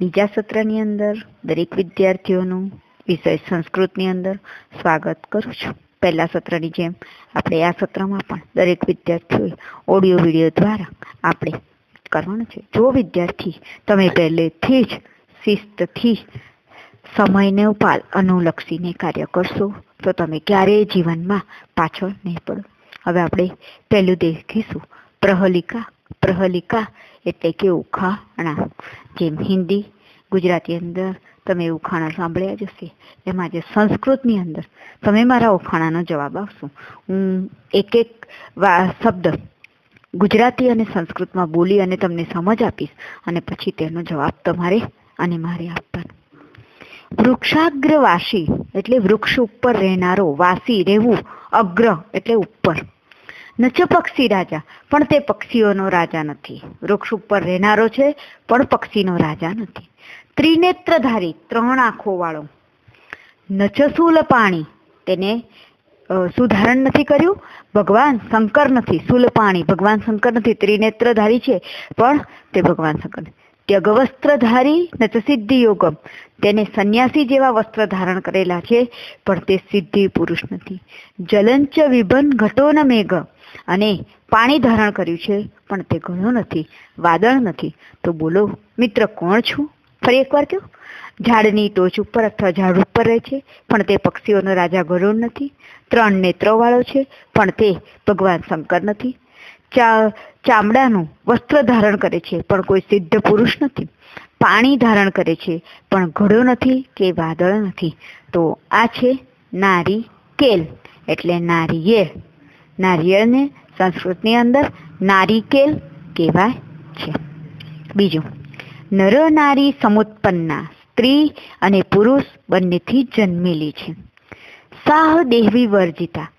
બીજા સત્રની અંદર દરેક વિદ્યાર્થીઓનું વિષય સંસ્કૃતની અંદર સ્વાગત કરું છું. પહેલા સત્રની જેમ આપણે આ સત્રમાં પણ દરેક વિદ્યાર્થીઓએ ઓડિયો, વીડિયો દ્વારા આપણે કરવાનું છે. જો વિદ્યાર્થી તમે પહેલેથી જ શિસ્તથી સમયને ઉપાલ અનુલક્ષીને કાર્ય કરશો, તો તમે ક્યારેય જીવનમાં પાછળ નહીં પડો. હવે આપણે પહેલું દેખીશું પ્રહલિકા પ્રહલિકા એટલે કે ઉખાણા જેમ હિન્દી ગુજરાતી અંદર તમે ઉખાણા સાંભળ્યા જ હશે. એમાં જે સંસ્કૃતની અંદર તમે મારા ઉખાણાનો જવાબ આપશો. હું એક એક શબ્દ ગુજરાતી અને સંસ્કૃતમાં બોલી અને તમને સમજ આપીશ અને પછી તેનો જવાબ તમારે અને મારે આપવાનો. વૃક્ષાગ્રવાસી એટલે વૃક્ષ ઉપર રહેનારો વાસી રહેવું અગ્ર એટલે ઉપર. નચ પક્ષી રાજા, પણ તે પક્ષીઓનો રાજા નથી. વૃક્ષ ઉપર રહેનારો છે, પણ પક્ષીનો રાજા નથી. ત્રિનેત્રધારી, ત્રણ આંખો વાળો. નચસૂલ પાણી, તેને સુધારણ નથી કર્યું. ભગવાન શંકર નથી, સુલ પાણી. ભગવાન શંકર નથી, ત્રિનેત્રધારી છે, પણ તે ભગવાન શંકર ત્યગવસ્ત્રધારી નચ સિદ્ધિ યોગમ તેને સંન્યાસી જેવા વસ્ત્ર ધારણ કરેલા છે, પણ તે સિદ્ધિ પુરુષ નથી. જલંચ વિભન ઘટો ન મેઘ. અને પાણી ધારણ કર્યું છે, પણ તે ઘણો નથી, વાદળ નથી. તો બોલો, મિત્ર, કોણ છું? ફરી એકવાર કહો. ઝાડની ટોચ ઉપર અથવા ઝાડ ઉપર રહે છે, પણ તે પક્ષીઓનો રાજા ગરુડ નથી. ત્રણ નેત્રોવાળો છે, પણ તે ભગવાન શંકર નથી. ચા, ચામડાનું વસ્ત્ર ધારણ કરે છે, પણ કોઈ સિદ્ધ પુરુષ નથી. પાણી ધારણ કરે છે, પણ ઘડો નથી કે વાદળ નથી. તો આ છે નારી કેલ એટલે નારિયેળ. નારિયેળને સંસ્કૃતની અંદર નારિકેલ કહેવાય છે. બીજું, નર નારી સમુત્પન્ના, સ્ત્રી અને પુરુષ બંનેથી જન્મેલી છે. સાહ દેહવી વર્જિતા,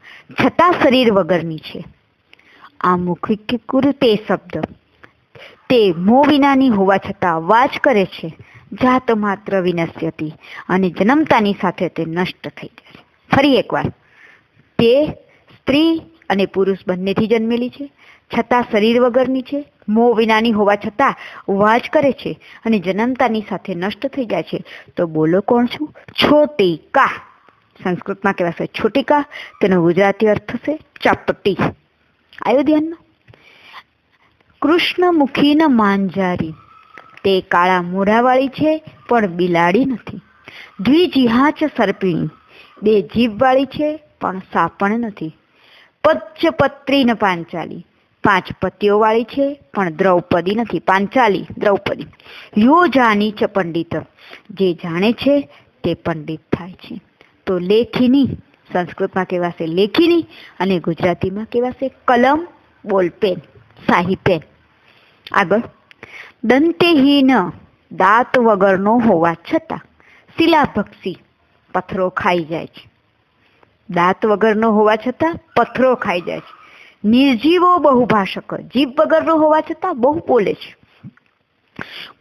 છતાં શરીર વગરની છે. આ મુખિક તે શબ્દ, તે મોં વિનાની હોવા છતાં વાજ કરે છે. જાત માત્ર વિનશ્યતી અને જન્મતાની સાથે તે નષ્ટ થઈ જાય ફરી એકવાર, તે સ્ત્રી અને પુરુષ બંનેથી જન્મેલી છે. છતાં શરીર વગરની છે. મોં વિનાની હોવા છતાં વાજ કરે છે અને જન્મતાની સાથે નષ્ટ થઈ જાય છે. તો બોલો કોણ છું? છોટીકા. સંસ્કૃતમાં કહેવાશે છોટીકા. તેનો ગુજરાતી અર્થ થશે ચપટી. આવ્યું ધ્યાનમાં? કૃષ્ણમુખીન માંજારી. તે કાળા મોઢાવાળી છે, પણ બિલાડી નથી. દ્વિજિહાચ સર્પિણી. બે જીભવાળી છે, પણ સાપણ નથી. પચ્ચપત્રી ન પાંચાલી. પાંચ પતિઓ વાળી છે, પણ દ્રૌપદી નથી. પાંચાલી, દ્રૌપદી. યો જાની ચ પંડિત. જે જાણે છે તે પંડિત થાય છે. તો લેખીની, સંસ્કૃતમાં કહેવાશે લેખીની અને ગુજરાતીમાં કહેવાશે કલમ બોલપેન શાહી પેન. આગળ. દંતેહીન દાંત વગરનો હોવા છતાં શિલાભક્ષી પથ્થરો ખાઈ જાય છે. દાંત વગરનો હોવા છતાં પથરો ખાઈ જાય છે. નિર્જીવો બહુભાષક, જીભ વગરનો હોવા છતાં બહુ બોલે છે.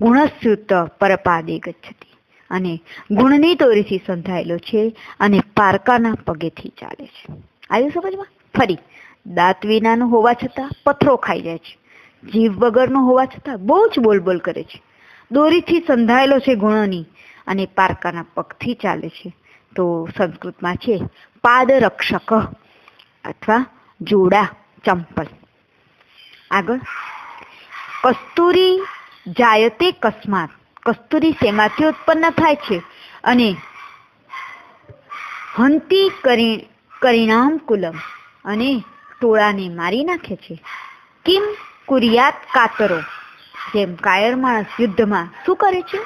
ગુણસ્યુત પરપાદે ગચ્છતી અને ગુણની દોરીથી સંધાયેલો છે અને પારકાના પગેથી ચાલે છે. આવ્યું સમજમાં? ફરી, દાંત વિનાનો હોવા છતાં પથરો ખાઈ જાય છે. જીભ વગરનો હોવા છતાં બહુ જ બોલ બોલ કરે છે. દોરીથી સંધાયેલો છે ગુણોની અને પારકાના પગથી ચાલે છે. તો સંસ્કૃતમાં છે પાદરક્ષક અથવા જોડા ચંપલ. આગળ. કસ્તુરી જાયતે કસ્માત. કસ્તુરી શેમાંથી ઉત્પન્ન થાય છે? અને હંતી કરી, પરિણામ કુલમ અને ટોળાને મારી નાખે છે. કિમ કુરિયાત કાતરો? જેમ કાયર માણસ યુદ્ધમાં શું કરે છે?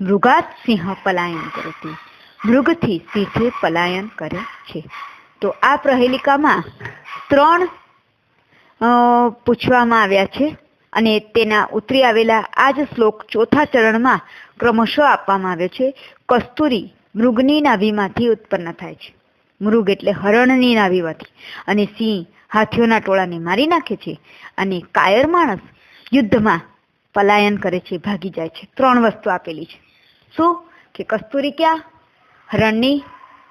મૃગાત સિંહ પલાયન કરતી મૃગથી સિંહે પલાયન કરે છે. તો આ પ્રહેલિકામાં ત્રણ પૂછવામાં આવ્યા છે અને તેના ઉતરી આવેલા આ જ શ્લોક ચોથા ચરણમાં ક્રમશઃ આપવામાં આવ્યો છે. કસ્તુરી મૃગની નાભીમાંથી ઉત્પન્ન થાય છે. મૃગ એટલે હરણની નાભીમાંથી અને સિંહ હાથીઓના ટોળાને મારી નાખે છે અને કાયર માણસ યુદ્ધમાં પલાયન કરે છે, ભાગી જાય છે. ત્રણ વસ્તુ આપેલી છે. શું? કે કસ્તુરી ક્યાં? હરણની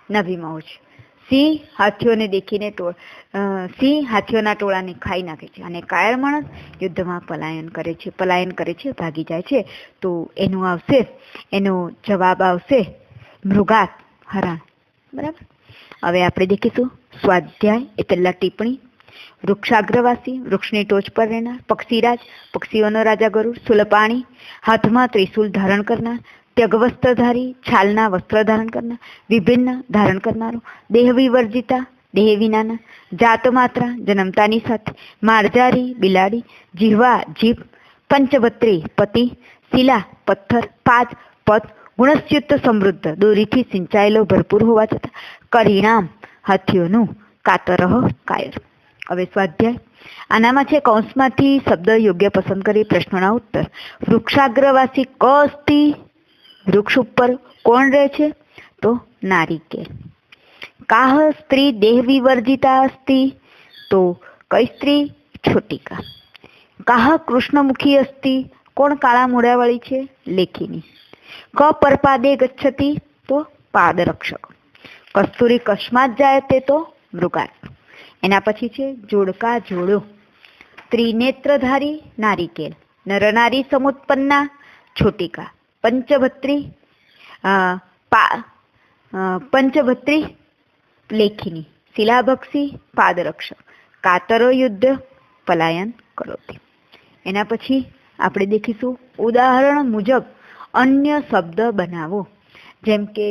નવી હોય સિંહ હાથીઓને દેખીને ટોળ સિંહ હાથીઓના ટોળાને ખાઈ નાખે છે અને કાયર માણસ યુદ્ધમાં પલાયન કરે છે, પલાયન કરે છે, ભાગી જાય છે. તો એનું આવશે, એનો જવાબ આવશે મૃગાત હરણ. બરાબર? હવે આપણે દેખીશું સ્વાધ્યાય એ પહેલાં ટિપ્પણી. વૃક્ષાગ્રવાસી, વૃક્ષની ટોચ પર રહેનાર પક્ષીરાજ, પક્ષીઓનો રાજા ગરુડ, સુલપાણી, હાથમાં ત્રિશુલ ધારણ કરનાર ત્યગવસ્ત્રધારી, છાલના વસ્ત્ર ધારણ કરનાર, વિભિન્ન ધારણ કરનારો દેહ દેહ વિનાના જાત માત્રા જન્મતાની સાથે, મારજારી, બિલાડી, જીહવા, જીભ, પંચવત્રી, પતિ, શિલા, પથ્થર, પાદ, પદ ગુણસ્યુક્ત સમૃદ્ધ, દોરીથી સિંચાયેલો ભરપૂર હોવા છતાં પરિણામ હાથીઓનું કાતરહ કાયર. હવે સ્વાધ્યાય. આનામાં છે કૌંસમાંથી શબ્દ યોગ્ય પસંદ કરી પ્રશ્નોના ઉત્તર. વૃક્ષાગ્રવાસી ક અસ્તિ વૃક્ષ ઉપર કોણ રહે છે? તો નારિકેલ કાહ સ્ત્રી દેહ વિવર્જિતા અસ્તિ? તો કઈ સ્ત્રી? છોટિકા. કાહ કૃષ્ણમુખી અસ્તિ? કોણ કાળા મૂળાવાળી છે? લેખીની. ક પરપાદે ગચ્છતિ? તો પાદરક્ષક. કસ્તુરી કસ્માત જાય તે તો મૃગાર. એના પછી છે જોડકા જોડો. ત્રિનેત્રધારી નારિકેલ નરનારી સમુત્પન્ના છોટિકા. પંચભત્રી પંચભત્રી લેખિની. શિલાભક્ષી, પાદરક્ષક. કાતરો યુદ્ધ, પલાયન કરોતી. એના પછી આપણે દેખીશું ઉદાહરણ મુજબ અન્ય શબ્દ બનાવો. જેમ કે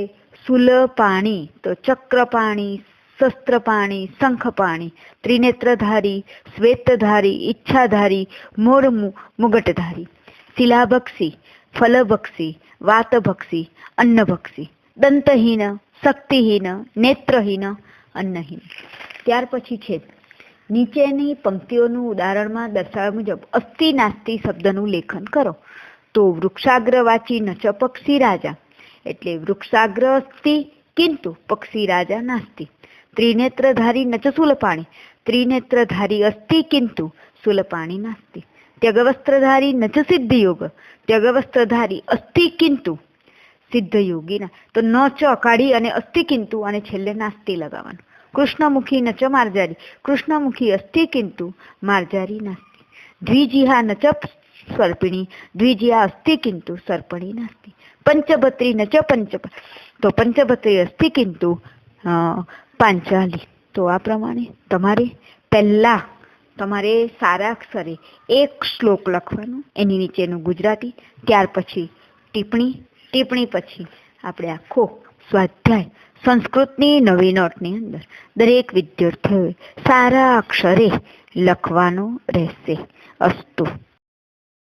સુલ પાણી તો ચક્ર પાણી, શસ્ત્ર પાણી, શંખ પાણી, ત્રિનેત્રધારી, શ્વેતધારી, ઈચ્છાધારી મોર મુગટધારી. શિલાભક્ષી ફલભક્ષી વાતભક્ષી અન્નભક્ષી દંતહીન શક્તિહીન નેત્રહીન અન્નહીન ત્યાર પછી છે નીચેની પંક્તિઓનું ઉદાહરણમાં દર્શાવ્યા મુજબ અસ્થિ નાસ્તિ શબ્દનું લેખન કરો. તો વૃક્ષાગ્ર વાંચી ન નચ પક્ષી રાજા, એટલે વૃક્ષાગ્ર અસ્તિ કિંતુ પક્ષી રાજા નાસ્તિ. ત્રિનેત્રધારી નચ સુલપાણી, ત્રિનેત્રધારી અસ્થિ કિંતુ સુલપાણી નાસ્તિ. ત્યગવસ્ત્રધારી નચ સિદ્ધયોગ. ત્યગવસ્ત્રધારી અસ્તિ કિંતુ. સિદ્ધયોગીના. તો ન ચ કાઢી અને અસ્તિ કિંતુ અને છેલ્લે નાસ્તિ લગાવવાનું. કૃષ્ણમુખી નચ માર્જારી. કૃષ્ણમુખી અસ્થિ કિંતુ, માર્જારી નાસ્તિ. દ્વિજીહા નચ સર્પિણી દ્વિજિહા અસ્તિ કિંતુ સર્પણી નાસ્તિ. પંચભત્રી નચ પંચ તો પંચભત્રી અસ્તિ કિંતુ પાંચાલી. તો આ પ્રમાણે તમારે પહેલા તમારે સારા અક્ષરે એક શ્લોક લખવાનો, એની નીચેનું ગુજરાતી, ત્યાર પછી ટિપ્પણી ટિપ્પણી પછી આપણે આખો સ્વાધ્યાય સંસ્કૃતની નવી નોટની અંદર દરેક વિદ્યાર્થીઓએ સારા અક્ષરે લખવાનો રહેશે. અસ્તુ.